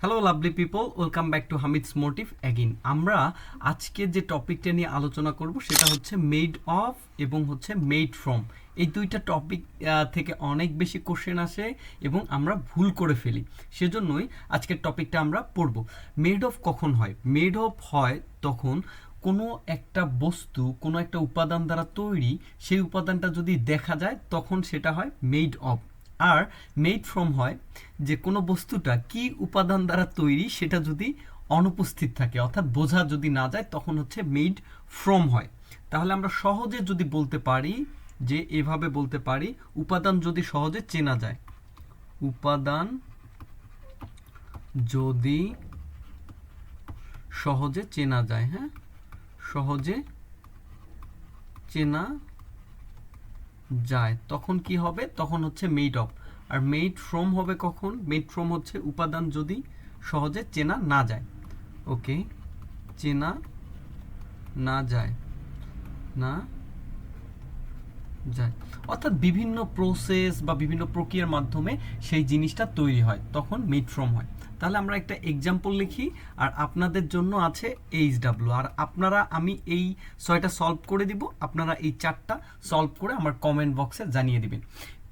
Hello lovely people welcome back to Hamid's motive again আমরা আজকে যে টপিকটা নিয়ে আলোচনা করব সেটা হচ্ছে মেড অফ এবং হচ্ছে মেড ফ্রম এই দুইটা টপিক থেকে অনেক বেশি কোশ্চেন আসে এবং আমরা ভুল করে ফেলি। সেজন্যই আজকের টপিকটা আমরা পড়ব। মেড অফ কখন হয়? মেড অফ হয় তখন কোনো একটা বস্তু, কোনো একটা উপাদান দ্বারা তৈরি, সেই উপাদানটা যদি দেখা যায় তখন সেটা হয় মেড অফ আর মেড ফ্রম হয় যে কোনো বস্তুটা কি উপাদান দ্বারা তৈরি সেটা যদি অনুপস্থিত থাকে, অর্থাৎ বোঝা যদি না যায় তখন হচ্ছে মেড ফ্রম হয়। তাহলে আমরা সহজে যদি বলতে পারি যে এভাবে বলতে পারি, উপাদান যদি সহজে চেনা যায়। উপাদান যদি সহজে চেনা যায় হ্যাঁ? সহজে চেনা যায়, তখন কি হবে? তখন হচ্ছে মেড অফ আর মেড ফ্রম হবে কখন? মেড ফ্রম হচ্ছে উপাদান যদি সহজে চেনা না যায়। ওকে? চেনা না যায়। না যায়। অর্থাৎ বিভিন্ন প্রসেস বা বিভিন্ন প্রক্রিয়ার মাধ্যমে সেই জিনিসটা তৈরি হয়, তখন মেড ফ্রম হয়। তাহলে আমরা একটা এক্সাম্পল লিখি, আর আপনাদের জন্য আছে এইচ ডাব্লু আর আপনারা, আমি এই ছয়টা সলভ করে দিব, আপনারা এই চারটা সলভ করে আমার কমেন্ট বক্সে জানিয়ে দেবেন।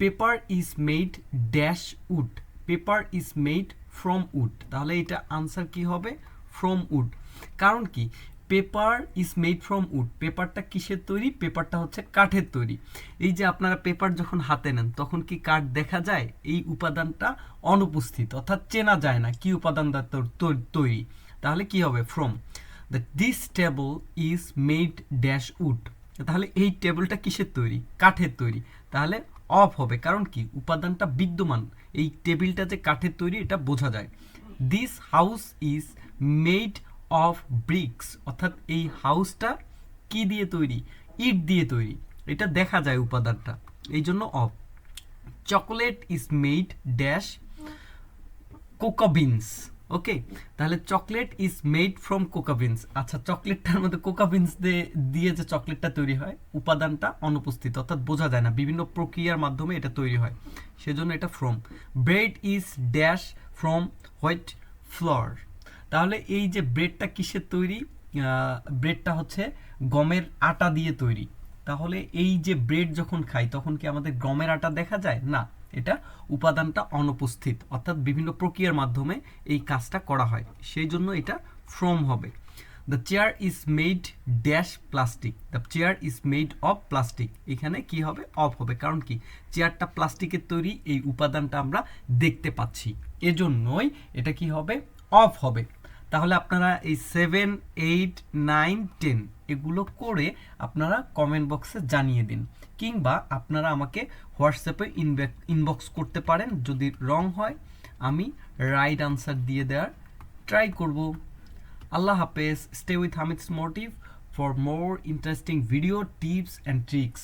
Paper is made dash wood paper is made from wood তাহলে এটা আনসার কি হবে? ফ্রম উড কারণ কি? Paper is made from wood. পেপারটা কিসের তৈরি? পেপারটা হচ্ছে কাঠের তৈরি। এই যে আপনারা পেপার যখন হাতে নেন, তখন কি কাঠ দেখা যায়? এই উপাদানটা অনুপস্থিত, অর্থাৎ চেনা যায় না কি উপাদান দ্বারা তৈরি তাহলে কি হবে? From the this table is made dash wood তাহলে এই টেবিলটা কিসের তৈরি? কাঠের তৈরি। তাহলে অফ হবে। কারণ কি? উপাদানটা বিদ্যমান। এই টেবিলটা যে কাঠের তৈরি, এটা বোঝা যায়। This house is made of bricks অর্থাৎ এই হাউসটা কি দিয়ে তৈরি? ইট দিয়ে তৈরি। এটা দেখা যায় উপাদানটা। এই জন্য of chocolate is made dash cocoa beans okay তাহলে chocolate is made from cocoa beans আচ্ছা চকলেটটার মধ্যে কোকাবিনস দিয়ে যে চকলেটটা তৈরি হয়, উপাদানটা অনুপস্থিত। অর্থাৎ বোঝা যায় না, বিভিন্ন প্রক্রিয়ার মাধ্যমে এটা তৈরি হয়। সেজন্য এটা from bread is dash from white flour তাহলে এই যে ব্রেডটা কিসের তৈরি? ব্রেডটা হচ্ছে গমের আটা দিয়ে তৈরি। তাহলে এই যে ব্রেড যখন খাই, তখন কি আমাদের গমের আটা দেখা যায়? না, এটা উপাদানটা অনুপস্থিত। অর্থাৎ বিভিন্ন প্রক্রিয়ার মাধ্যমে এই কাজটা করা হয়। সেই জন্য এটা ফ্রম হবে। The chair is made dash plastic the chair is made of plastic এখানে কি হবে? অফ হবে। কারণ কি? চেয়ারটা প্লাস্টিকের তৈরি, এই উপাদানটা আমরা দেখতে পাচ্ছি। এজন্যই এটা কি হবে? অফ হবে। তাহলে আপনারা এই সেভেন এইট নাইন টেন এগুলো করে আপনারা কমেন্ট বক্সে জানিয়ে দিন। কিংবা আপনারা আমাকে হোয়াটসঅ্যাপে ইনবক্স করতে পারেন যদি রং হয়। আমি রাইট আনসার দিয়ে দেওয়ার ট্রাই করব। আল্লাহ হাফেজ। Stay with Hamid's motive for more interesting video tips and tricks